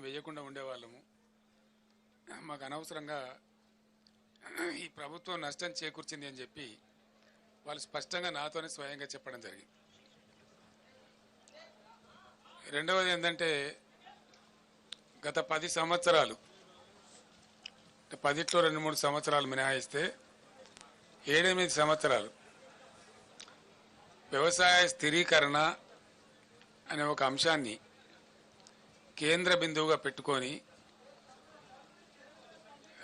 మేము వేయకుండా ఉండేవాళ్ళము. మాకు అనవసరంగా ఈ ప్రభుత్వం నష్టం చేకూర్చింది అని చెప్పి వాళ్ళు స్పష్టంగా నాతోనే స్వయంగా చెప్పడం జరిగింది. రెండవది ఏంటంటే గత పది సంవత్సరాలు అంటే పదిట్లో రెండు మూడు సంవత్సరాలు మినహాయిస్తే ఏడెనిమిది సంవత్సరాలు వ్యవసాయ స్థిరీకరణ అనే ఒక అంశాన్ని కేంద్ర బిందువుగా పెట్టుకొని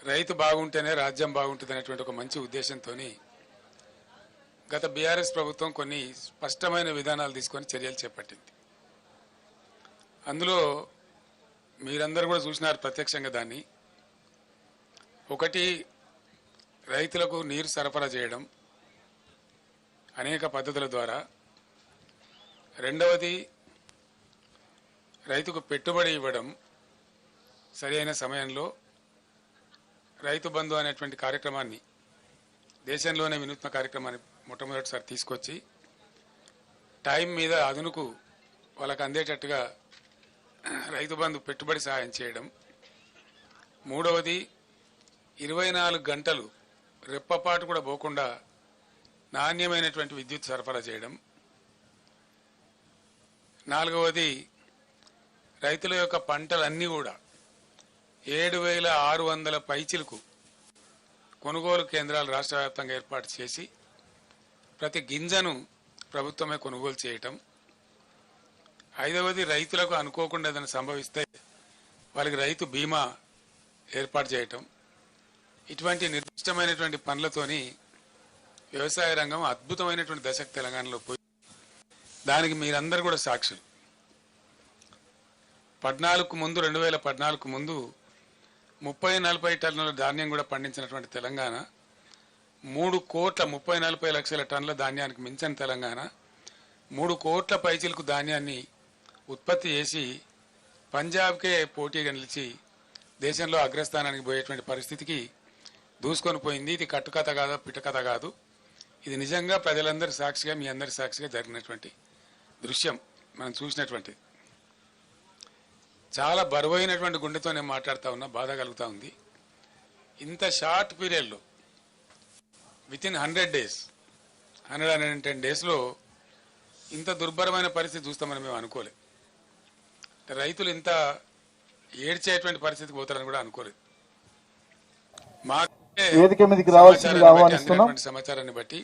రైతు బాగుంటేనే రాజ్యం బాగుంటుంది అనేటువంటి ఒక మంచి ఉద్దేశంతో గత బీఆర్ఎస్ ప్రభుత్వం కొన్ని స్పష్టమైన విధానాలు తీసుకొని చర్యలు చేపట్టింది. అందులో మీరందరూ కూడా చూసినారు ప్రత్యక్షంగా దాన్ని. ఒకటి రైతులకు నీరు సరఫరా చేయడం అనేక పద్ధతుల ద్వారా. రెండవది రైతుకు పెట్టుబడి ఇవ్వడం సరైన సమయంలో రైతు బంధు అనేటువంటి కార్యక్రమాన్ని దేశంలోనే వినూత్న కార్యక్రమాన్ని మొట్టమొదటిసారి తీసుకొచ్చి టైం మీద అదునుకు వాళ్ళకు అందేటట్టుగా రైతు బంధు పెట్టుబడి సహాయం చేయడం. మూడవది ఇరవై నాలుగు గంటలు రెప్పపాటు కూడా పోకుండా నాణ్యమైనటువంటి విద్యుత్ సరఫరా చేయడం. నాలుగవది రైతుల యొక్క పంటలన్నీ కూడా ఏడు వేల ఆరు వందల పైచిలకు కొనుగోలు కేంద్రాలు రాష్ట్ర వ్యాప్తంగా ఏర్పాటు చేసి ప్రతి గింజను ప్రభుత్వమే కొనుగోలు చేయటం. ఐదవది రైతులకు అనుకోకుండా ఏదైనా సంభవిస్తే వాళ్ళకి రైతు బీమా ఏర్పాటు చేయటం. ఇటువంటి నిర్దిష్టమైనటువంటి పనులతోని వ్యవసాయ రంగం అద్భుతమైనటువంటి దశకు తెలంగాణలో పోయి దానికి మీరందరూ కూడా సాక్షులు. పద్నాలుగు ముందు రెండు వేల పద్నాలుగు ముందు ముప్పై నలభై టన్నుల ధాన్యం కూడా పండించినటువంటి తెలంగాణ మూడు కోట్ల ముప్పై నలభై లక్షల టన్నుల ధాన్యానికి మించిన తెలంగాణ మూడు కోట్ల పైచిలకు ధాన్యాన్ని ఉత్పత్తి చేసి పంజాబ్కే పోటీగా నిలిచి దేశంలో అగ్రస్థానానికి పోయేటువంటి పరిస్థితికి దూసుకొని పోయింది. ఇది కట్టుకథ కాదు పిట్టకథ కాదు. ఇది నిజంగా ప్రజలందరి సాక్షిగా మీ అందరి సాక్షిగా జరిగినటువంటి దృశ్యం. మనం చూసినటువంటి చాలా బరువైనటువంటి గుండెతో నేను మాట్లాడుతా ఉన్నా బాధ కలుగుతా ఉంది. ఇంత షార్ట్ పీరియడ్లో with in hundred days hundred hundred and ten డేస్లో ఇంత దుర్భరమైన పరిస్థితి చూస్తామని మేము అనుకోలేదు రైతులు ఇంత ఏడ్చేటువంటి పరిస్థితికి పోతారని కూడా అనుకోలేదు. మాకే సమాచారాన్ని బట్టి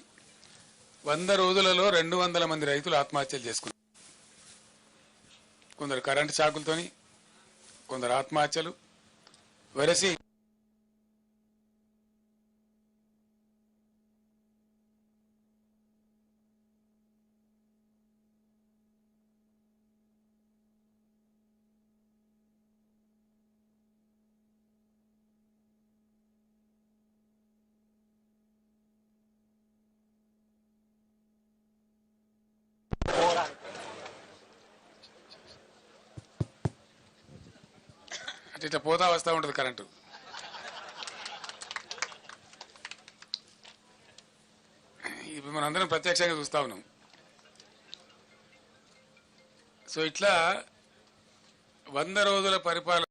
వంద రోజులలో రెండు వందల మంది రైతులు ఆత్మహత్యలు చేసుకున్నారు. కొందరు కరెంటు షాకులతోని కొందరు ఆత్మహత్యలు వెరసి ఇట్లా పోతా వస్తూ ఉంటుంది కరెంటు. ఇప్పుడు మనందరం ప్రత్యక్షంగా చూస్తా ఉన్నాం. సో ఇట్లా వంద రోజుల పరిపాలన